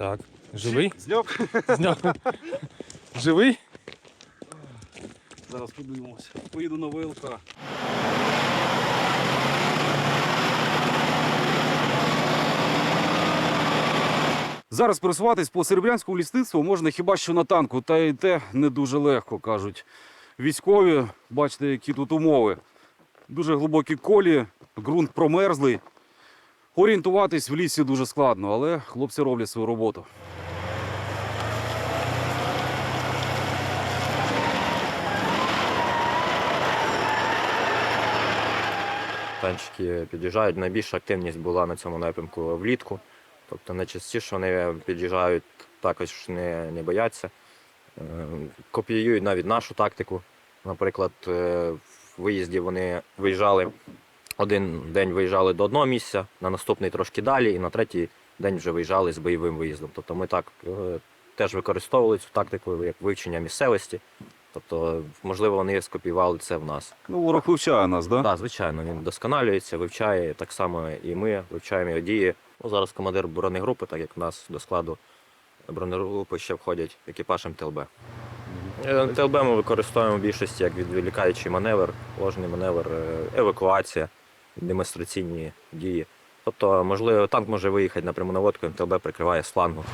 Так. Живий? Зняв. Зняв. Живий? Зараз подивимося. Поїду на ВЛК. Зараз пересуватись по серебрянському лісництву можна хіба що на танку, та й те не дуже легко, кажуть. Військові, бачите, які тут умови. Дуже глибокі колі, ґрунт промерзлий. Орієнтуватись в лісі дуже складно, але хлопці роблять свою роботу. Танчики під'їжджають. Найбільша активність була на цьому напрямку влітку. Тобто найчастіше вони під'їжджають, також не, не бояться. Е, Копіюють навіть нашу тактику. Наприклад, е, в виїзді вони виїжджали один день виїжджали до одного місця, на наступний трошки далі, і на третій день вже виїжджали з бойовим виїздом. Тобто ми так е, теж використовували цю тактику як вивчення місцевості. Тобто, можливо, вони скопіювали це в нас. Ну, ворог вивчає нас, так? Да? Так, звичайно, він вдосконалюється, вивчає так само і ми вивчаємо його дії. Ну, зараз командир бронегрупи, так як в нас до складу бронегрупи ще входять екіпаж МТЛБ. Е, МТЛБ ми використовуємо в більшості як відволікаючий маневр, ложний маневр, е, евакуація, демонстраційні дії. Тобто, можливо, танк може виїхати на водку, МТЛБ прикриває з флангу.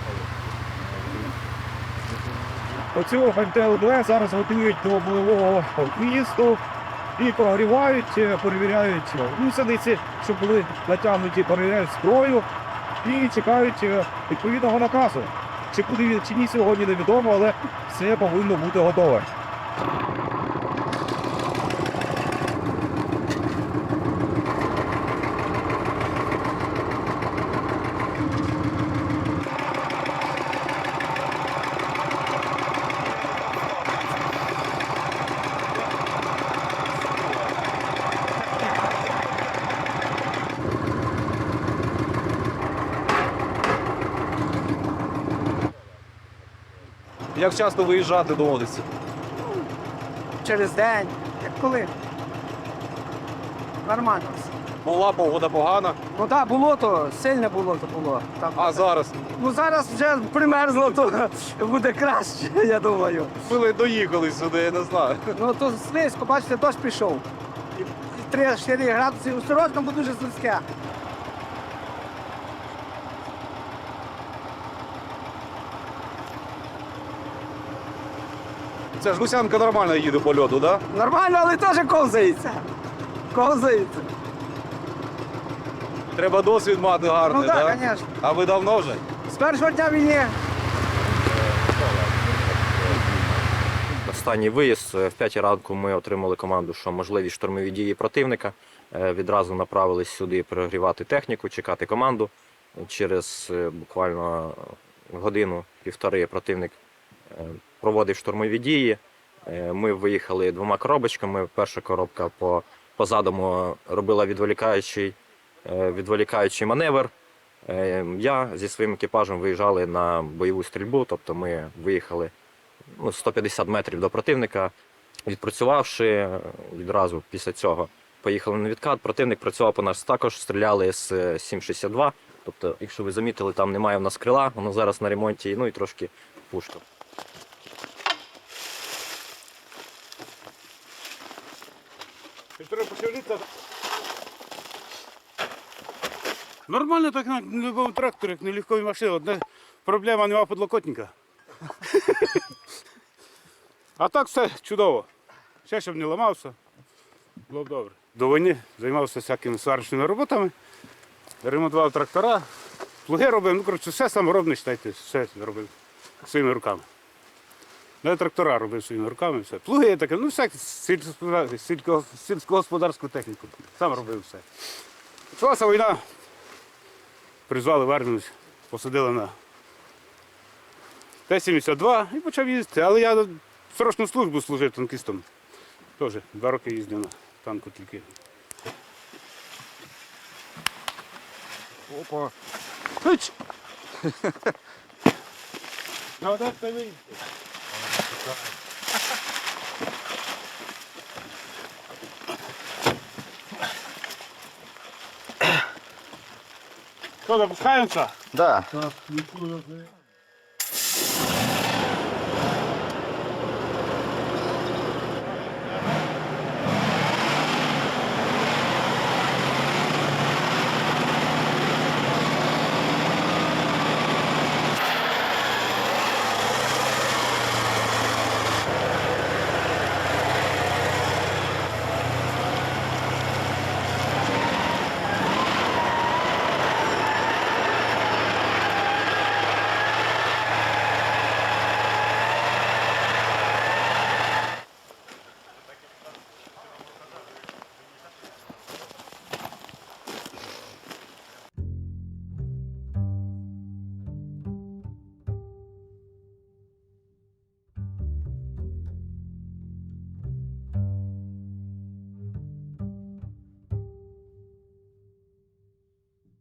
Оцю МТЛБ зараз готують до бойового виїзду і прогрівають, е, перевіряють гусениці, щоб були натягнуті, перевіряють зброю і чекають е, відповідного наказу. Чи куди чи ні сьогодні невідомо, але все повинно бути готове. Як часто виїжджати доводиться? через день, як коли. Нормально. все. Була погода погана, Ну так, було то, сильне було то було. Там, а зараз Ну зараз вже примерзло, то буде краще, я думаю. ми доїхали сюди, я не знаю. Ну то слизько, бачите, дощ пішов. І 3-4 градуси, осторожно, бо дуже слизьке. Це ж гусянка нормально їде по льоду. Да? Нормально, але теж ковзається. Ковзається. Треба досвід мати гарний, Ну так, да? звісно. А ви давно вже? З першого дня війни. Останній виїзд е, в 5 ранку ми отримали команду, що можливі штурмові дії противника. Е, Відразу направились сюди перегрівати техніку, чекати команду. Через е, буквально годину-півтори противник проводив штурмові дії. Е, Ми виїхали двома коробочками. Перша коробка по, по задуму робила відволікаючий, е, відволікаючий маневр. Е, Я зі своїм екіпажем виїжджали на бойову стрільбу, тобто ми виїхали ну, 150 метрів до противника. Відпрацювавши е, відразу після цього, поїхали на відкат. Противник працював по нас також, стріляли з е, 7,62. Тобто, якщо ви замітили, там немає в нас крила, воно зараз на ремонті, ну і трошки пушка. Нормально так на любому тракторі, як на легковій машині. Одна проблема нема подлокотника. а так все чудово. Ще щоб не ламався, було б добре. До війни займався всякими сварочними роботами, ремонтував трактора, плуги робив, ну коротше, все саморобне, вважайте, все робив своїми руками. Не трактора робив своїми руками, все. Плуги таке, ну сільсько- сільсько- сільськогосподарську техніку. Сам робив все. Почалася війна, призвали в армію, посадили на Т-72 і почав їздити. Але я срочну службу служив танкістом. Теж два роки їздив на танку тільки. Опа. Ну, так ти вийде. Що, допускаемся? Да.